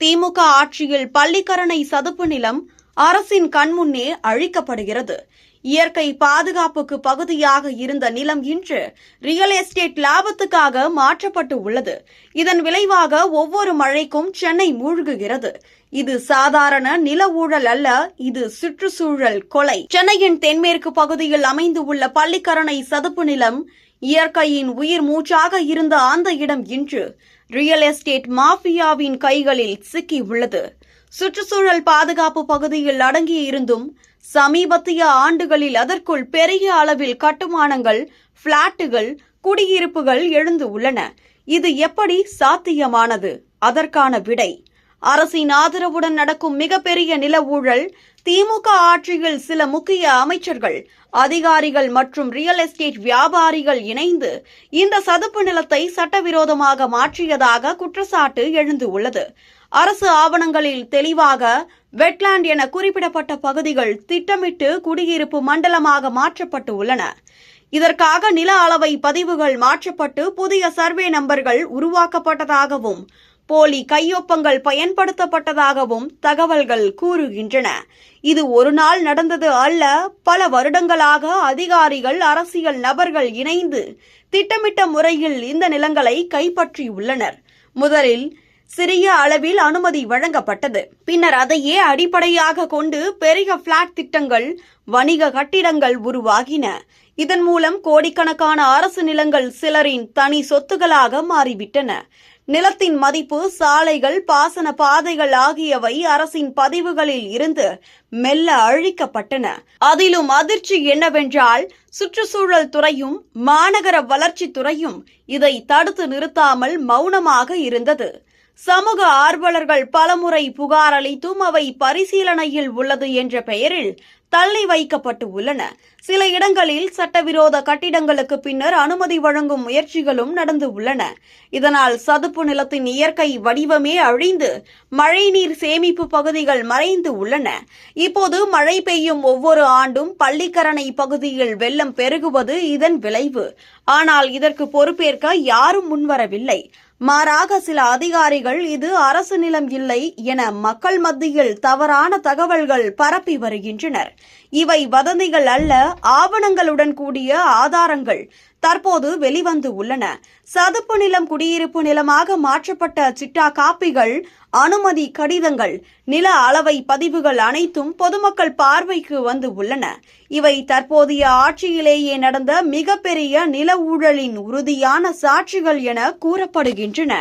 திமுக ஆட்சியில் பள்ளிக்கரணை சதுப்பு நிலம் அரசின் கண்முன்னே அழிக்கப்படுகிறது. இயற்கை பாதுகாப்புக்கு பகுதியாக இருந்த நிலம் இன்று ரியல் எஸ்டேட் லாபத்துக்காக மாற்றப்பட்டு உள்ளது. இதன் விளைவாக ஒவ்வொரு மழைக்கும் சென்னை மூழ்குகிறது. இது சாதாரண நில ஊழல் அல்ல இது சுற்றுச்சூழல் கொலை. சென்னையின் தென்மேற்கு பகுதியில் அமைந்து உள்ள பள்ளிக்கரணை சதுப்பு நிலம் இயற்கையின் உயிர் மூச்சாக இருந்த அந்த இடம் இன்று ரியல் எஸ்டேட் மாஃபியாவின் கைகளில் சிக்கி உள்ளது. சுற்றுச்சூழல் பாதுகாப்பு பகுதியில் அடங்கியிருந்தும் சமீபத்திய ஆண்டுகளில் அதற்குள் பெரிய அளவில் கட்டுமானங்கள் பிளாட்டுகள் குடியிருப்புகள் எழுந்து உள்ளன. இது எப்படி சாத்தியமானது? அதற்கான விடை அரசின் ஆதரவுடன் நடக்கும் மிகப்பெரிய நில ஊழல் திமுக ஆட்சியில் சில முக்கிய அமைச்சர்கள் அதிகாரிகள் மற்றும் ரியல் எஸ்டேட் வியாபாரிகள் இணைந்து இந்த சதுப்பு நிலத்தை சட்டவிரோதமாக மாற்றியதாக குற்றச்சாட்டு எழுந்து உள்ளது. அரசு ஆவணங்களில் தெளிவாக வெட்லாண்ட் என குறிப்பிடப்பட்ட பகுதிகள் திட்டமிட்டு குடியிருப்பு மண்டலமாக மாற்றப்பட்டு உள்ளன. இதற்காக நில அளவை பதிவுகள் மாற்றப்பட்டு புதிய சர்வே நம்பர்கள் உருவாக்கப்பட்டதாகவும் போலி கையொப்பங்கள் பயன்படுத்தப்பட்டதாகவும் தகவல்கள் கூறுகின்றன. இது ஒரு நாள் நடந்தது அல்ல பல வருடங்களாக அதிகாரிகள் அரசியல் நபர்கள் இணைந்து திட்டமிட்ட முறையில் இந்த நிலங்களை கைப்பற்றியுள்ளனர். முதலில் சிறிய அளவில் அனுமதி வழங்கப்பட்டது. பின்னர் அதையே அடிப்படையாக கொண்டு பெரிய பிளாட் திட்டங்கள் வணிக கட்டிடங்கள் உருவாகின. இதன் மூலம் கோடிக்கணக்கான அரசு நிலங்கள் சிலரின் தனி சொத்துகளாக மாறிவிட்டன. நிலத்தின் மதிப்பு சாலைகள் பாசன பாதைகள் ஆகியவை அரசின் பதிவுகளில் இருந்து மெல்ல அழிக்கப்பட்டன. அதிலும் அதிர்ச்சி என்னவென்றால் சுற்றுச்சூழல் துறையும் மாநகர வளர்ச்சி துறையும் இதை தடுத்து நிறுத்தாமல் மௌனமாக இருந்தது. சமூக ஆர்வலர்கள் பலமுறை புகார் அளித்தும் அவை பரிசீலனையில் உள்ளது என்ற பெயரில் தள்ளி வைக்கப்பட்டு உள்ளன. சில இடங்களில் சட்டவிரோத கட்டிடங்களுக்கு பின்னர் அனுமதி வழங்கும் முயற்சிகளும் நடந்து உள்ளன. இதனால் சதுப்பு நிலத்தின் இயற்கை வடிவமே அழிந்து மழைநீர் சேமிப்பு பகுதிகள் மறைந்து உள்ளன. இப்போது மழை பெய்யும் ஒவ்வொரு ஆண்டும் பள்ளிக்கரணை பகுதியில் வெள்ளம் பெருகுவது இதன் விளைவு. ஆனால் இதற்கு பொறுப்பேற்க யாரும் முன்வரவில்லை. மாறாக சில அதிகாரிகள் இது அரசு நிலம் இல்லை என மக்கள் மத்தியில் தவறான தகவல்கள் பரப்பி வருகின்றனர். இவை வதந்திகள் அல்ல ஆவணங்களுடன் கூடிய ஆதாரங்கள் தற்போது வெளிவந்து உள்ளன. சதுப்பு நிலம் குடியிருப்பு நிலமாக மாற்றப்பட்ட சிட்டா காப்பிகள் அனுமதி கடிதங்கள் நில அளவை பதிவுகள் அனைத்தும் பொதுமக்கள் பார்வைக்கு வந்து உள்ளன. இவை தற்போதைய ஆட்சியிலேயே நடந்த மிகப்பெரிய நில ஊழலின் உறுதியான சாட்சிகள் என கூறப்படுகின்றன.